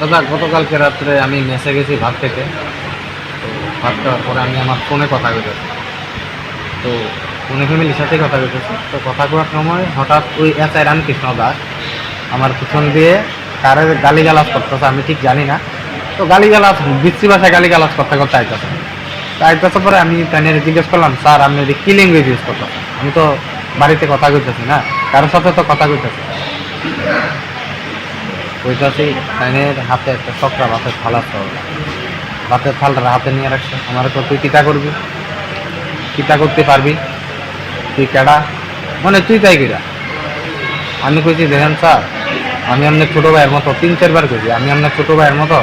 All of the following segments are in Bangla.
দাদা, গতকালকে রাত্রে আমি মেসে গেছি ভাত খেতে। তো ভাত খাওয়ার পরে আমি আমার ফোনে কথা কইতেছি। তো ফোনে ফ্যামিলির সাথেই কথা কইতেছি। তো কথা কওয়ার সময় হঠাৎ ওই এস আই রামকৃষ্ণ দাস আমার পিছন দিয়ে কারে গালি গালাজ করতেছে, আমি ঠিক জানি না। তো গালি গালাজ বিশ্রী ভাষায় গালি গালাজ করতে করতে আইতেছে। আইতেছে পরে আমি তাই জিজ্ঞেস করলাম, স্যার, আপনি এদিকে কি ল্যাঙ্গুয়েজ ইউজ করতেছেন? আমি তো বাড়িতে কথা কইতেছি না, কারোর সাথে তো কথা কইতেছি। কইতাছি তাইনের হাতে একটা চক্রা থালা সহ ভাতের থালটা হাতে নিয়ে রাখছে। আমার তো তুই কিতা করবি? কিতা করতে পারবি? তুই কেডা? মানে তুই তাই কিরা আমি কইছি, দেখেন স্যার, আমি আপনার ছোটো ভাইয়ের মতো, তিন চারবার কইছি, আমি আপনার ছোটো ভাইয়ের মতো,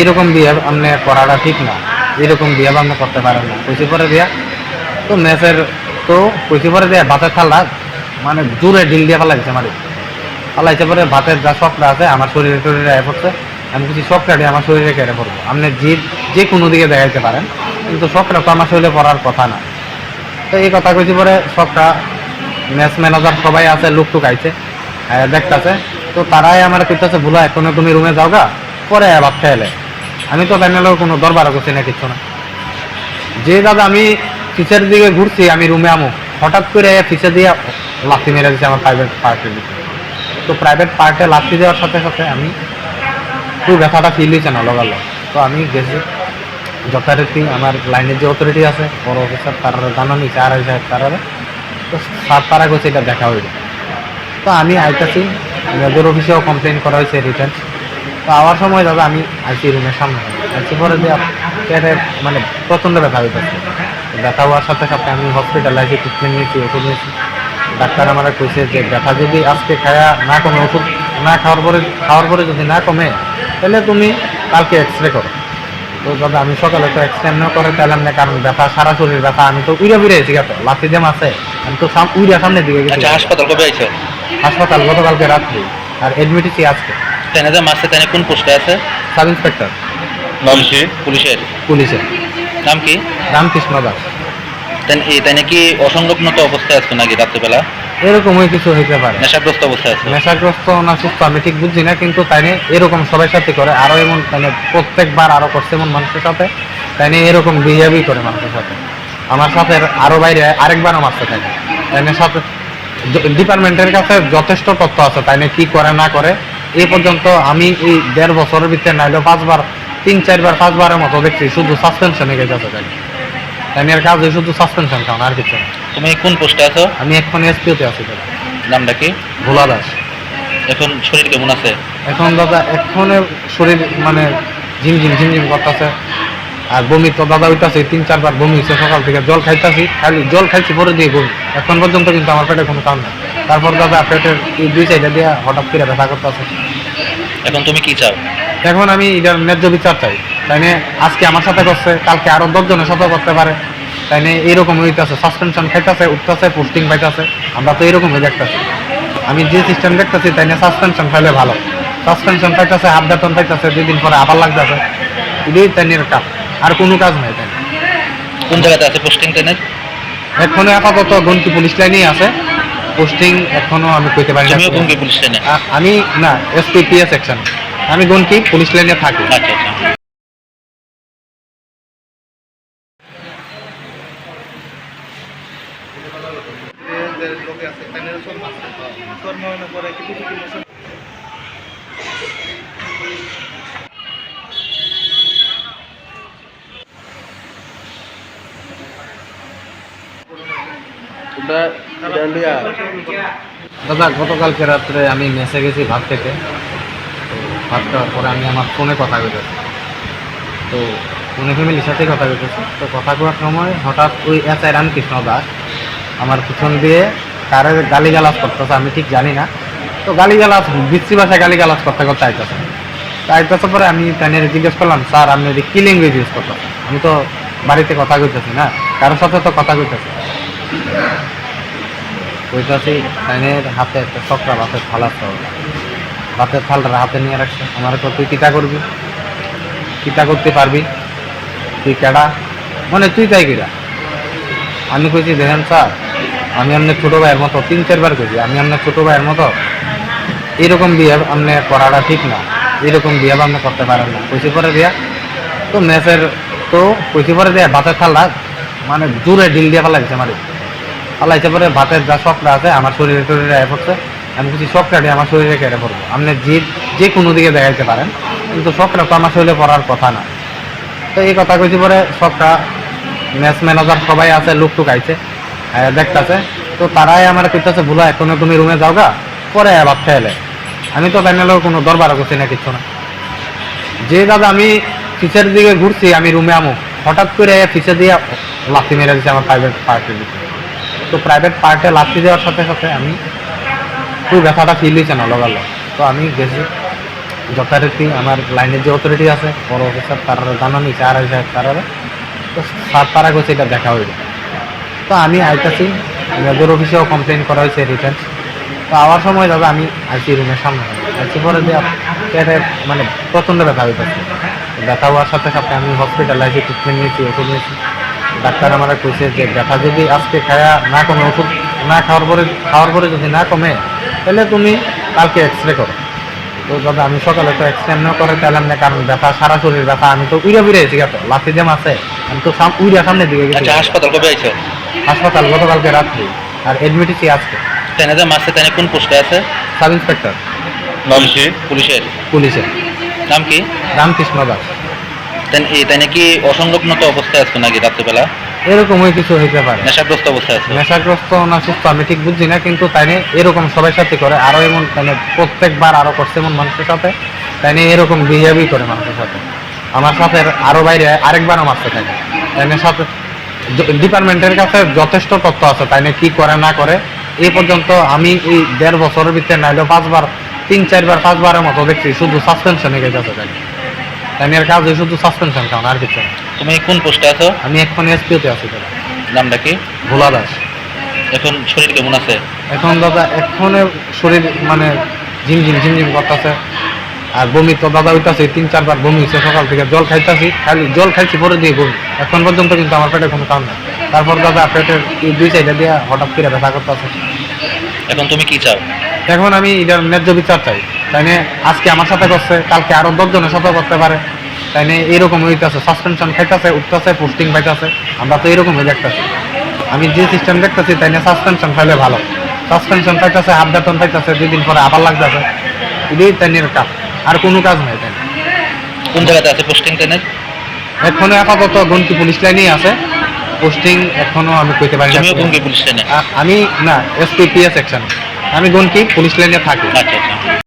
এরকম বিয়ে আপনি করাটা ঠিক না, এরকম বিয়ে আপনি করতে পারেন না। কইছি, পরে দিয়া? তো মেসের, তো কইছি, পরে দিয়া, ভাতের থালটা মানে জোরে ঢিল দিয়ে ফেলা দিছে মারি পালাইছে পরে ভাতের যা শখটা আছে, আমার শরীরে টরীরে আয় পড়ছে। আমি কিছু দিয়ে আমার শরীরে কেড়ে পড়ব। আপনি যে যে কোনো দিকে দেখাইতে পারেন, কিন্তু শখটা তো আমার শরীরে পড়ার কথা না। তো এই কথা কইছি পরে শখটা ম্যাচ ম্যানেজার সবাই আছে, লোক টুক আইছে। দেখতাছে। তো তারাই আমার কইতাছে, ভুলা, এখনও তুমি রুমে যাও গা পরে ভাত খাইলে। আমি তো প্যানেলের কোনো দরবার করছি না কিছু না। যে দাদা, আমি ফিসের দিকে ঘুরছি, আমি রুমে আমু। হঠাৎ করে ফিসে দিয়ে লাথি মেরে দিচ্ছে আমার প্রাইভেট পার্টির দিকে তো প্রাইভেট পার্টে লাথি দেওয়ার সাথে সাথে আমি খুব ব্যথাটা ফিল হয়েছে না লগালো তো আমি গেছি। যথারীতি আমার লাইনের যে অথরিটি আছে, বড় অফিসার তারা জানানি চার হাজার তারা তো সাত তারা গেছে এটা দেখা হইল। তো আমি আইতাছি, মেজর অফিসেও কমপ্লেন করা হয়েছে রিটার্ন তো আওয়ার সময় দাদা আমি আইসি রুমের সামনে। আইসি পরে যে মানে প্রচণ্ড ব্যথা হইতেছে। ব্যথা হওয়ার সাথে সাথে আমি হসপিটালে আইসি ট্রিটমেন্ট নিয়েছি, ওষুধ নিয়েছি। ডাক্তার আমার কইছে যে ব্যথা যদি আজকে খায়া না কমে, ওষুধ না খাওয়ার পরে খাওয়ার পরে যদি না কমে, তাহলে তুমি কালকে এক্স রে করো। তো দাদা আমি সকালে তো এক্স রে না করে, তাহলে কারণ ব্যথা, সারা শরীর ব্যথা, আমি তো উড়ে এসে গেছে লাঠি দেম আছে আমি তো সাম- উইরা সামনের দিকে গেছি আচ্ছা হাসপাতাল কবে আইছো? হাসপাতাল গতকালকে রাত্রি। আর হচ্ছি আজকে। তেনে যে মাসে তেনে কোন পোস্টে আছে? Sub inspector. পুলিশের পুলিশের? পুলিশের নাম কি? রামকৃষ্ণ দাস। তেন এই তেনে কি অসংলগ্নত অবস্থায় আছে নাকি রাত্রিবেলা? এরকমই কিছু হইতে পারে। নেশাগ্রস্ত অবস্থায় আছে? নেশাগ্রস্ত না সুস্থ আমি ঠিক বুঝছি না কিন্তু তাইনে এরকম সবার সাথে করে আরও এমন তাইনে প্রত্যেকবার আরও করছে এমন মানুষের সাথে তাইনে এরকম বিহেভই করে মানুষের সাথে। আমার সাথে আরও বাইরে আরেকবারও মারতে থাকে তাইনে সাথে ডিপার্টমেন্টের কাছে যথেষ্ট তথ্য আছে তাইনে কি করে না করে। এই পর্যন্ত আমি এই দেড় বছরের ভিতরে নাইলেও পাঁচবার তিন চারবার পাঁচবারের মতো দেখছি শুধু সাসপেনশনে গেছে তাই তাইনের কাজ ওই শুধু সাসপেনশন কারণ আর কিছু তুমি কোন পোস্টে আছো? আমি এখন এসপিওতে আছি নামটা কি? ভোলা দাস। এখন শরীর কেমন আছে? এখন দাদা এখনে শরীর মানে ঝিমঝিম ঝিমঝিম করতেছে। আর বমি তো দাদা উঠতেছে তিন চারবার বমি হয়েছে সকাল থেকে। জল খাইতেছি খালি জল খাইছি পরে দিয়ে বমি। এখন পর্যন্ত কিন্তু আমার পেটে কোনো কাম নেই। তারপর দাদা পেটের এই দুই সাইডে দিয়ে হঠাৎ করে ব্যথা করতেছে। এখন তুমি কি চাও? এখন আমি এটার ন্যায্য বিচার চাই। তাই আজকে আমার সাথে করছে কালকে আরও দশজনের সাথে করতে পারে। তাই নিয়ে এইরকম হইতেছে সাসপেনশন খাইতেছে উঠতেছে পোস্টিং পাইতেছে। আমরা তো এরকমই দেখতেছি। আমি যে সিস্টেম দেখতেছি তাই নিয়ে সাসপেনশন খাইলে ভালো। সাসপেনশন পাইতেছে হাফ বেতন পাইতেছে দুই দিন পরে আবার লাগতেছে। এটাই তাই নিয়ে কাজ আর কোনো কাজ নাই তাই কোন জায়গাতে আছে পোস্টিং তেনের এখনও আপাতত গন্তি পুলিশ লাইনেই আছে। পোস্টিং এখনও আমি কইতে পারি না কোন পুলিশ আ- আমি না এসপিপিএ সেকশন আমি গন্তি পুলিশ লাইনে থাকি। আচ্ছা আচ্ছা। কিছু কিছু দাদা, গতকালকে রাত্রে আমি মেসে গেছি ভাত খেতে। তো ভাত খাওয়ার পরে আমি আমার ফোনে কথা কইতেছি। তো ফোনে ফ্যামিলির সাথেই কথা কইতেছি। তো কথা কওয়ার সময় হঠাৎ ওই এস আই রামকৃষ্ণ দাস আমার পিছন দিয়ে কারে গালি গালাজ করতেছে, আমি ঠিক জানি না। তো গালি গালাজ বিশ্রী ভাষায় গালি গালাজ করতে করতে আইতেছে। আইতেছে পরে আমি তাই জিজ্ঞেস করলাম, স্যার, আপনি কি ল্যাঙ্গুয়েজ ইউজ করতেছেন? আমি তো বাড়িতে কথা কইতেছি না, কারোর সাথে তো কথা কইতেছি। কইতাছি তাইনের হাতে একটা চক্রা ভাতের থালা সহ ভাতের থালটা হাতে নিয়ে রাখছে। আমার তুই কিতা করবি? কিতা করতে পারবি? তুই কেডা? মানে তুই তাই কিরা আমি কইছি, দেখেন স্যার, আমি আপনার ছোটো ভাইয়ের মতো, তিন, চারবার কইছি, আমি আপনার ছোটো ভাইয়ের মতো, এরকম বিয়ে আপনি করাটা ঠিক না। এরকম বিয়ে আপনি করতে পারেন না। কইছি পরে দিয়া তো মেসের তো কইছি পরে দিয়া ভাতের থালা মানে জোরে ডিল দিয়ে ফেলাইছে আমার। ফেলাইছে পরে ভাতের যা শখটা আছে, আমার শরীরে টরীরে আয় পড়ছে। আমি কিছু শখটা আমার শরীরে কেটে পড়ব। আপনি যে যে কোনো দিকে দেখাইতে পারেন, কিন্তু শখটা তো আমার শরীরে পড়ার কথা না। তো এই কথা কইছি পরে শখটা ম্যাচ ম্যানেজার সবাই আছে, লোক টুক আইছে দেখতাছে। তো তারাই আমার কইতাছে, ভুলা, এখনও তুমি রুমে যাও গা পরে ভাত খাইলে। আমি তো প্যানেলেও কোনো দরবারও করছি না কিছু না। যে দাদা আমি ফিসের দিকে ঘুরছি, আমি রুমে আমু। হঠাৎ করে ফিসে দিয়ে লাথি মেরে দিচ্ছে আমার প্রাইভেট পার্টির দিকে তো প্রাইভেট পার্টে লাথি দেওয়ার সাথে সাথে আমি খুব ব্যথাটা ফিল হয়েছে না, লগালো। তো আমি গেছি। যথারীতি আমার লাইনের যে অথরিটি আছে, বড় অফিসার তারা জানা নিছে আর সাহেব তারা তো স্যার তারা গেছে এটা দেখা হইল। তো আমি আইতাছি, মেজর অফিসেও কমপ্লেন করা হয়েছে রিটার্ন তো আওয়ার সময় দাদা আমি আইসি রুমের সামনে। আইসি পরে যে মানে প্রচণ্ড ব্যথা হইতেছে। ব্যথা হওয়ার সাথে সাথে আমি হসপিটালে আইসি ট্রিটমেন্ট নিয়েছি, ওষুধ নিয়েছি। ডাক্তার আমার কইছে যে ব্যথা যদি আজকে খায়া না কমে ওষুধ না খাওয়ার পরে খাওয়ার পরে যদি না কমে তাহলে তুমি কালকে এক্স রে করো। তো দাদা আমি সকালে তো এক্সটেন্ড না করে পেলাম না কারণ ব্যথা সারা শরীর ব্যথা আমি তো উড়ে উড়ে এসে গেছে লাঠি জ্যাম আছে আমি তো সাম উড়ে সামনের দিকে গেছি। আচ্ছা হাসপাতাল কবে আইছো? হাসপাতাল গতকালকে রাত্রি আর এডমিট হয়েছি আজকে। যে মাসে তাইনে কোন পোস্টে আছে? Sub inspector. নাম কি পুলিশের। পুলিশের। নাম কি? রামকৃষ্ণ দাস। তাই অসংলগ্নত অবস্থায় আছো নাকি রাত্রিবেলা? এরকমই কিছু হইতে পারে। নেশাগ্রস্ত অবস্থায় আছো? নেশাগ্রস্ত না সুস্থ আমি ঠিক না কিন্তু তাই এরকম সবার সাথে করে আরও এমন মানে প্রত্যেকবার আরও করছে এমন মানুষের সাথে তাই এরকম বিহেভই করে মানুষের সাথে। আমার সাথে আরও বাইরে আরেকবারও মারতে থাকে তাই সাথে ডিপার্টমেন্টের কাছে যথেষ্ট তথ্য আছে তাই কি করে না করে। এই পর্যন্ত আমি এই দেড় বছরের ভিতরে নাইলেও পাঁচবার তিন চারবার পাঁচবারের মতো দেখছি শুধু সাসপেনশনে গেছে তাই এর কাজ ওই শুধু সাসপেনশন খাওয়ানো আর কিছু না। তুমি কোন পোস্টে আছো? আমি এখন এসপিওতে আছি দাদা। নামটা কি? ভোলা দাস। এখন শরীর কেমন আছে? এখন দাদা এক্ষণে শরীর মানে ঝিমঝিম ঝিমঝিম করতেছে। আর বমি তো দাদা উঠতেছে তিন চারবার বমি হয়েছে সকাল থেকে জল খাইতেছি খালি জল খাইছি পরে দিয়ে বমি। এখন পর্যন্ত কিন্তু আমার পেটে কোনো কাম নেই। তারপর দাদা পেটের দুই সাইডে দিয়ে হঠাৎ করে ব্যথা করতেছে। এখন তুমি কি চাও? এখন আমি এটার ন্যায্য বিচার চাই। তাই আজকে আমার সাথে করছে কালকে আরও দশজনের সাথে করতে পারে। তাই নিয়ে এরকম হইতেছে সাসপেনশন খাইতেছে উঠতেছে পোস্টিং পাইতেছে। আমরা তো এরকমই দেখতেছি। আমি যে সিস্টেম দেখতেছি তাই নিয়ে সাসপেনশন খাইলে ভালো। সাসপেনশন পাইতেছে হাফ বেতন পাইতেছে দুই দিন পরে আবার লাগতেছে। এটাই তাই নিয়ে কাজ। আর কোনো কাজ নাই তাই। কোন জায়গাতে আছে পোস্টিং ট্রেনের এখনও আপাতত গন্তি পুলিশ লাইনেই আছে। পোস্টিং এখনও আমি কইতে পারি না আমি না এসপি পিএস সেকশন আমি গন্তি পুলিশ লাইনে থাকি। আচ্ছা আচ্ছা।